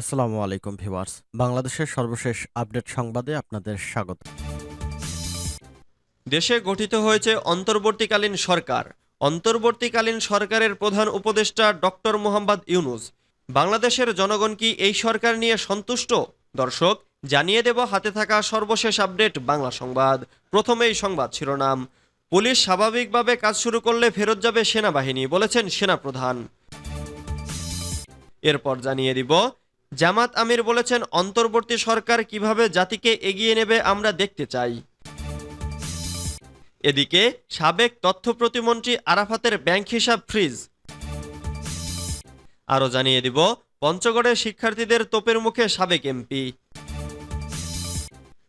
আসসালামু আলাইকুম ভিউয়ার্স। বাংলাদেশের সর্বশেষ আপডেট সংবাদে আপনাদের স্বাগত। দেশে গঠিত হয়েছে অন্তর্বর্তীকালীন সরকার। অন্তর্বর্তীকালীন সরকারের প্রধান উপদেষ্টা ডক্টর মোহাম্মদ ইউনুস। বাংলাদেশের জনগণ কি এই সরকার নিয়ে সন্তুষ্ট? দর্শক, জানিয়ে দেব হাতে থাকা সর্বশেষ আপডেট বাংলা সংবাদ। প্রথমেই সংবাদ শিরোনাম। পুলিশ স্বাভাবিকভাবে কাজ শুরু করলে ফেরত যাবে সেনাবাহিনী, বলেছেন সেনাপ্রধান। এরপর জানিয়ে দিব জামাত আমির বলেছেন, অন্তর্বর্তী সরকার কীভাবে জাতিকে এগিয়ে নেবে আমরা দেখতে চাই। এদিকে, সাবেক তথ্য প্রতিমন্ত্রী আরাফাতের ব্যাংক হিসাব ফ্রিজ। আরও জানিয়ে দিব, পঞ্চগড়ে শিক্ষার্থীদের তোপের মুখে সাবেক এমপি।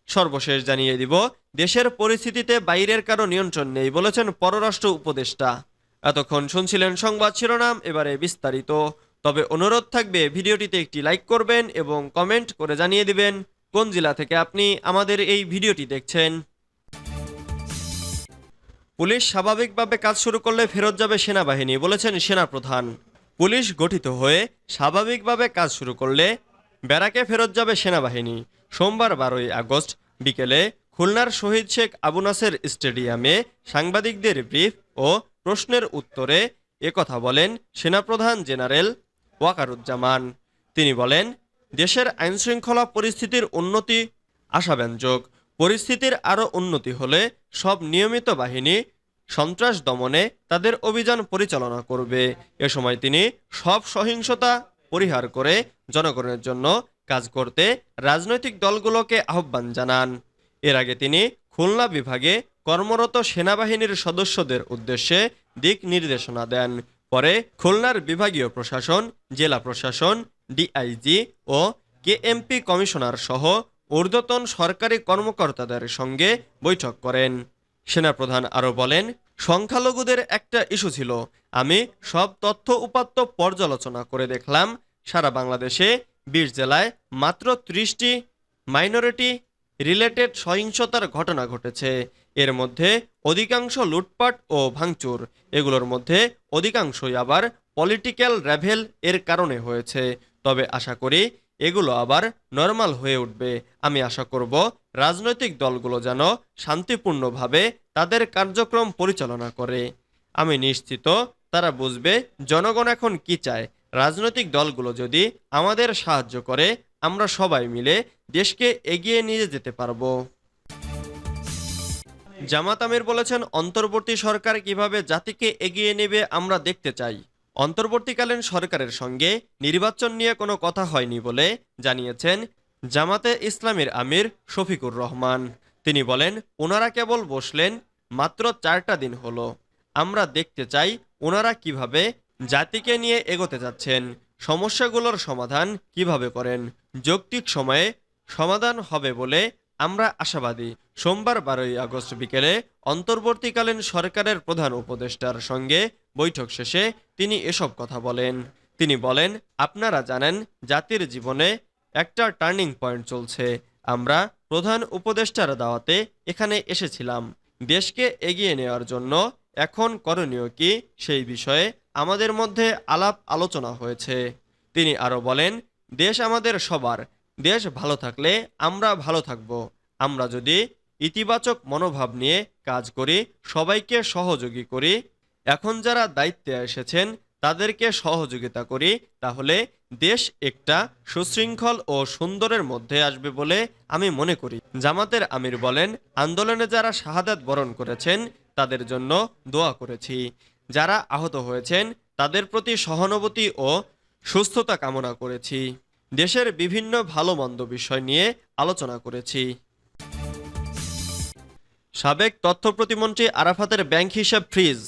সর্বশেষ জানিয়ে দিব, দেশের পরিস্থিতিতে বাইরের কারও নিয়ন্ত্রণ নেই বলেছেন পররাষ্ট্র উপদেষ্টা। এতক্ষণ শুনছিলেন সংবাদ শিরোনাম, এবারে বিস্তারিত। তবে অনুরোধ থাকবে ভিডিওটিতে একটি লাইক করবেন এবং কমেন্ট করে জানিয়ে দিবেন কোন জেলা থেকে আপনি আমাদের এই ভিডিওটি দেখছেন। পুলিশ স্বাভাবিকভাবে কাজ শুরু করলে ফেরত যাবে সেনাবাহিনী, বলেছেন সেনাপ্রধান। পুলিশ গঠিত হয়ে স্বাভাবিকভাবে কাজ শুরু করলে ব্যারাকে ফেরত যাবে সেনাবাহিনী। সোমবার বারোই আগস্ট বিকেলে খুলনার শহীদ শেখ আবু নাসের স্টেডিয়ামে সাংবাদিকদের ব্রিফ ও প্রশ্নের উত্তরে একথা বলেন সেনাপ্রধান জেনারেল ওয়াকারুজ্জামান। তিনি বলেন, দেশের আইনশৃঙ্খলা পরিস্থিতির উন্নতি আশাব্যঞ্জক। পরিস্থিতির আরও উন্নতি হলে সব নিয়মিত বাহিনী সন্ত্রাস দমনে তাদের অভিযান পরিচালনা করবে। এ সময় তিনি সব সহিংসতা পরিহার করে জনগণের জন্য কাজ করতে রাজনৈতিক দলগুলোকে আহ্বান জানান। এর আগে তিনি খুলনা বিভাগে কর্মরত সেনাবাহিনীর সদস্যদের উদ্দেশ্যে দিক নির্দেশনা দেন। পরে খুলনার বিভাগীয় প্রশাসন, জেলা প্রশাসন, ডিআইজি ও কেএমপি কমিশনার সহ ঊর্ধ্বতন সরকারি কর্মকর্তাদের সঙ্গে বৈঠক করেন। সেনাপ্রধান আরও বলেন, সংখ্যালঘুদের একটা ইস্যু ছিল। আমি সব তথ্য উপাত্ত পর্যালোচনা করে দেখলাম, সারা বাংলাদেশে বিশ জেলায় মাত্র ত্রিশটি মাইনরিটি রিলেটেড সহিংসতার ঘটনা ঘটেছে। এর মধ্যে অধিকাংশ লুটপাট ও ভাঙচুর। এগুলোর মধ্যে অধিকাংশই আবার পলিটিক্যাল র্যাভেল এর কারণে হয়েছে। তবে আশা করি এগুলো আবার নর্মাল হয়ে উঠবে। আমি আশা করব রাজনৈতিক দলগুলো যেন শান্তিপূর্ণভাবে তাদের কার্যক্রম পরিচালনা করে। আমি নিশ্চিত তারা বুঝবে জনগণ এখন কি চায়। রাজনৈতিক দলগুলো যদি আমাদের সাহায্য করে, আমরা সবাই মিলে দেশকে এগিয়ে নিয়ে যেতে পারব। জামাত আমির বলেছেন, অন্তর্বর্তী সরকার কীভাবে জাতিকে এগিয়ে নেবে আমরা দেখতে চাই। অন্তর্বর্তীকালীন সরকারের সঙ্গে নির্বাচন নিয়ে কোনো কথা হয়নি বলে জানিয়েছেন জামাতে ইসলামের আমির শফিকুর রহমান। তিনি বলেন, ওনারা কেবল বসলেন, মাত্র চারটা দিন হলো। আমরা দেখতে চাই ওনারা কীভাবে জাতিকে নিয়ে এগোতে যাচ্ছেন, সমস্যাগুলোর সমাধান কীভাবে করেন, যৌক্তিক সময়ে সমাধান হবে বলে আমরা আশাবাদী, সোমবার বারোই আগস্ট বিকেলে অন্তর্বর্তীকালীন সরকারের প্রধান উপদেষ্টার সঙ্গে বৈঠক শেষে তিনি এসব কথা বলেন। তিনি বলেন, আপনারা জানেন, জাতির জীবনে একটা টার্নিং পয়েন্ট চলছে। আমরা প্রধান উপদেষ্টার দাওয়াতে এখানে এসেছিলাম। দেশকে এগিয়ে নেওয়ার জন্য এখন করণীয় কি সেই বিষয়ে আমাদের মধ্যে আলাপ আলোচনা হয়েছে। তিনি আরও বলেন, দেশ আমাদের সবার দেশ ভালো থাকলে আমরা ভালো থাকব। আমরা যদি ইতিবাচক মনোভাব নিয়ে কাজ করি, সবাইকে সহযোগী করি, এখন যারা দায়িত্বে এসেছেন, তাদেরকে সহযোগিতা করি, তাহলে দেশ একটা সুশৃঙ্খল ও সুন্দরের মধ্যে আসবে বলে আমি মনে করি। জামাতের আমির বলেন, আন্দোলনে যারা শাহাদাত বরণ করেছেন, তাদের জন্য দোয়া করেছি। যারা আহত হয়েছেন, তাদের প্রতি সহানুভূতি ও সুস্থতা কামনা করেছি। দেশের বিভিন্ন ভালো মন্দ বিষয় নিয়ে আলোচনা করেছি। সাবেক তথ্য প্রতিমন্ত্রী আরাফাতের ব্যাংক হিসাব ফ্রিজ।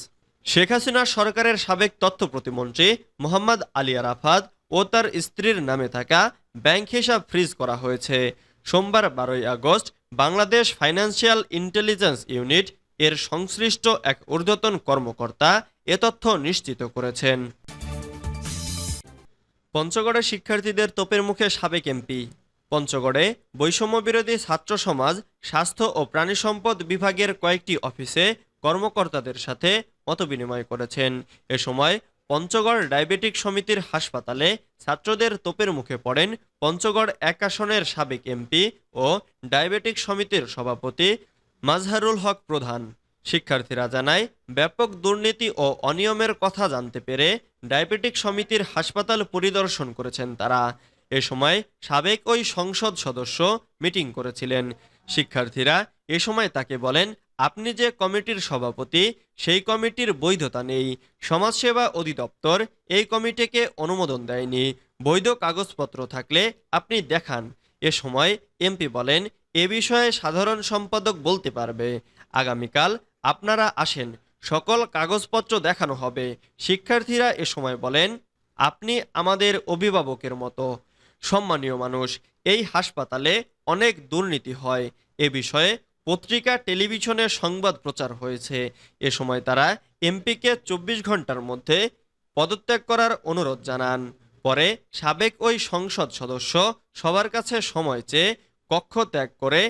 শেখ হাসিনা সরকারের সাবেক তথ্য প্রতিমন্ত্রী মোহাম্মদ আলী আরাফাত ও তার স্ত্রীর নামে থাকা ব্যাংক হিসাব ফ্রিজ করা হয়েছে। সোমবার বারোই August Bangladesh financial intelligence unit এর সংশ্লিষ্ট এক ঊর্ধ্বতন কর্মকর্তা এ তথ্য নিশ্চিত করেছেন। পঞ্চগড়ে শিক্ষার্থীদের তোপের মুখে সাবেক এমপি। পঞ্চগড়ে বৈষম্য বিরোধী ছাত্র সমাজ, স্বাস্থ্য ও প্রাণী সম্পদ বিভাগের কয়েকটি অফিসে কর্মকর্তাদের সাথে মতবিনিময় করেছেন। এ সময় পঞ্চগড় ডায়াবেটিক সমিতির হাসপাতালে ছাত্রদের তোপের মুখে পড়েন পঞ্চগড় এক আসনের সাবেক এমপি ও ডায়াবেটিক সমিতির সভাপতি মাজহারুল হক প্রধান। শিক্ষার্থীরা জানায়, ব্যাপক দুর্নীতি ও অনিয়মের কথা জানতে পেরে ডায়াবেটিক সমিতির হাসপাতাল পরিদর্শন করেছেন তারা। এ সময় সাবেক ওই সংসদ সদস্য মিটিং করেছিলেন। শিক্ষার্থীরা এ সময় তাকে বলেন, আপনি যে কমিটির সভাপতি, সেই কমিটির বৈধতা নেই। সমাজসেবা অধিদপ্তর এই কমিটিকে অনুমোদন দেয়নি। বৈধ কাগজপত্র থাকলে আপনি দেখান। এ সময় এমপি বলেন, এ বিষয়ে সাধারণ সম্পাদক বলতে পারবে। আগামীকাল আপনারা আসেন, সকল কাগজপত্র দেখানো হবে। শিক্ষার্থীরা এ সময় বলেন, আপনি আমাদের অভিভাবকের মতো। সম্মানীয় মানুষ, এই হাসপাতালে অনেক দুর্নীতি হয়। এ বিষয়ে পত্রিকা, টেলিভিশনে সংবাদ প্রচার হয়েছে। এ সময় তারা এমপিকে চব্বিশ ঘণ্টার মধ্যে পদত্যাগ করার অনুরোধ জানান। পরে সাবেক ওই সংসদ সদস্য সবার কাছে সময় চেয়ে কক্ষ ত্যাগ করে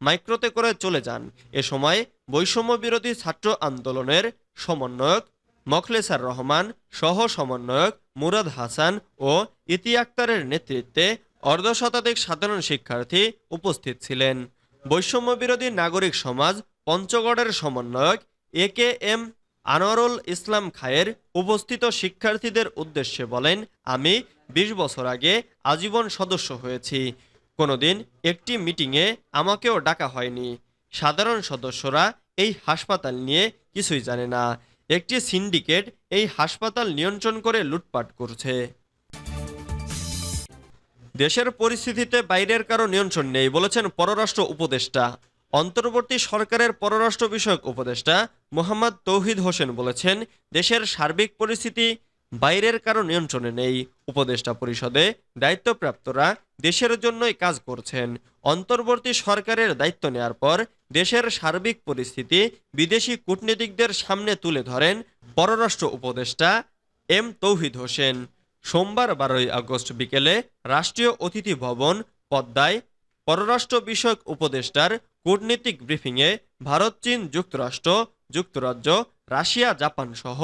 মাইক্রোতে করে চলে যান। এ সময় বৈষম্য বিরোধী ছাত্র আন্দোলনের সমন্বয়ক মখলেসার রহমান, সহ সমন্বয়ক মুরাদ হাসান ও ইতি আক্তারের নেতৃত্বে অর্ধশতাধিক সাধারণ শিক্ষার্থী উপস্থিত ছিলেন। বৈষম্য বিরোধী নাগরিক সমাজ পঞ্চগড়ের সমন্বয়ক এ কে এম আনোয়ারুল ইসলাম খায়ের উপস্থিত শিক্ষার্থীদের উদ্দেশ্যে বলেন, আমি ২০ বছর আগে আজীবন সদস্য হয়েছি। কোনোদিন একটি মিটিংয়ে আমাকেও ডাকা হয়নি। সাধারণ সদস্যরা এই হাসপাতাল নিয়ে কিছুই জানে না। একটি সিন্ডিকেট এই হাসপাতাল নিয়ন্ত্রণ করে লুটপাট করছে। দেশের পরিস্থিতিতে বাইরের কারও নিয়ন্ত্রণ নেই বলেছেন পররাষ্ট্র উপদেষ্টা। অন্তর্বর্তী সরকারের পররাষ্ট্র বিষয়ক উপদেষ্টা মোহাম্মদ তৌহিদ হোসেন বলেছেন, দেশের সার্বিক পরিস্থিতি বাইরের কারও নিয়ন্ত্রণে নেই। উপদেষ্টা পরিষদে দায়িত্বপ্রাপ্তরা দেশের জন্যই কাজ করছেন। অন্তর্বর্তী সরকারের দায়িত্ব নেয়ার পর দেশের সার্বিক পরিস্থিতি বিদেশি কূটনীতিকদের সামনে তুলে ধরেন পররাষ্ট্র উপদেষ্টা এম তৌহিদ হোসেন। সোমবার বারোই আগস্ট বিকেলে রাষ্ট্রীয় অতিথি ভবন পদ্মায় পররাষ্ট্র বিষয়ক উপদেষ্টার কূটনীতিক ব্রিফিংয়ে ভারত, চীন যুক্তরাষ্ট্র, যুক্তরাজ্য, রাশিয়া, জাপান সহ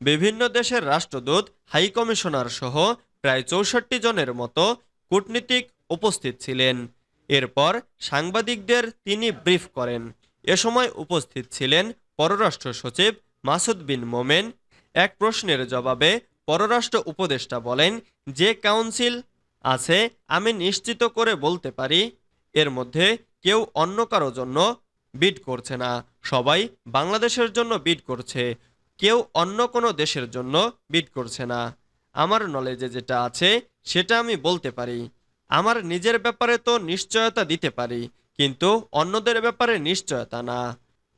বিভিন্ন দেশের রাষ্ট্রদূত হাইকমিশনার সহ প্রায় চৌষট্টি জনের মতো কূটনীতিক উপস্থিত ছিলেন। এরপর সাংবাদিকদের তিনি ব্রিফ করেন। এ সময় উপস্থিত ছিলেন পররাষ্ট্র সচিব মাসুদ বিন মোমেন। এক প্রশ্নের জবাবে পররাষ্ট্র উপদেষ্টা বলেন, যে কাউন্সিল আছে, আমি নিশ্চিত করে বলতে পারি, এর মধ্যে কেউ অন্য কারও জন্য বিড করছে না। সবাই বাংলাদেশের জন্য বিড করছে, কেউ অন্য কোনো দেশের জন্য বিড করছে না। আমার নলেজে যেটা আছে, সেটা আমি বলতে পারি। আমার নিজের ব্যাপারে তো নিশ্চয়তা দিতে পারি, কিন্তু অন্যদের ব্যাপারে নিশ্চয়তা না।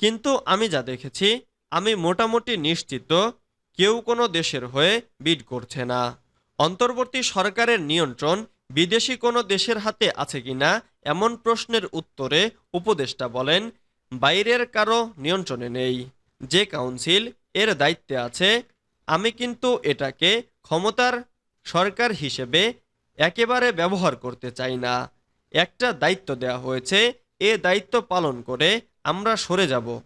কিন্তু আমি যা দেখেছি, আমি মোটামুটি নিশ্চিত, কেউ কোনো দেশের হয়ে বিড করছে না। অন্তর্বর্তী সরকারের নিয়ন্ত্রণ বিদেশি কোনো দেশের হাতে আছে কিনা এমন প্রশ্নের উত্তরে উপদেষ্টা বলেন, বাইরের কারও নিয়ন্ত্রণে নেই। যে কাউন্সিল এর দায়িত্বে আছে, আমি কিন্তু এটাকে ক্ষমতার সরকার হিসেবে একেবারে ব্যবহার করতে চাই না। একটা দায়িত্ব দেয়া হয়েছে, এ দায়িত্ব পালন করে আমরা সরে যাব।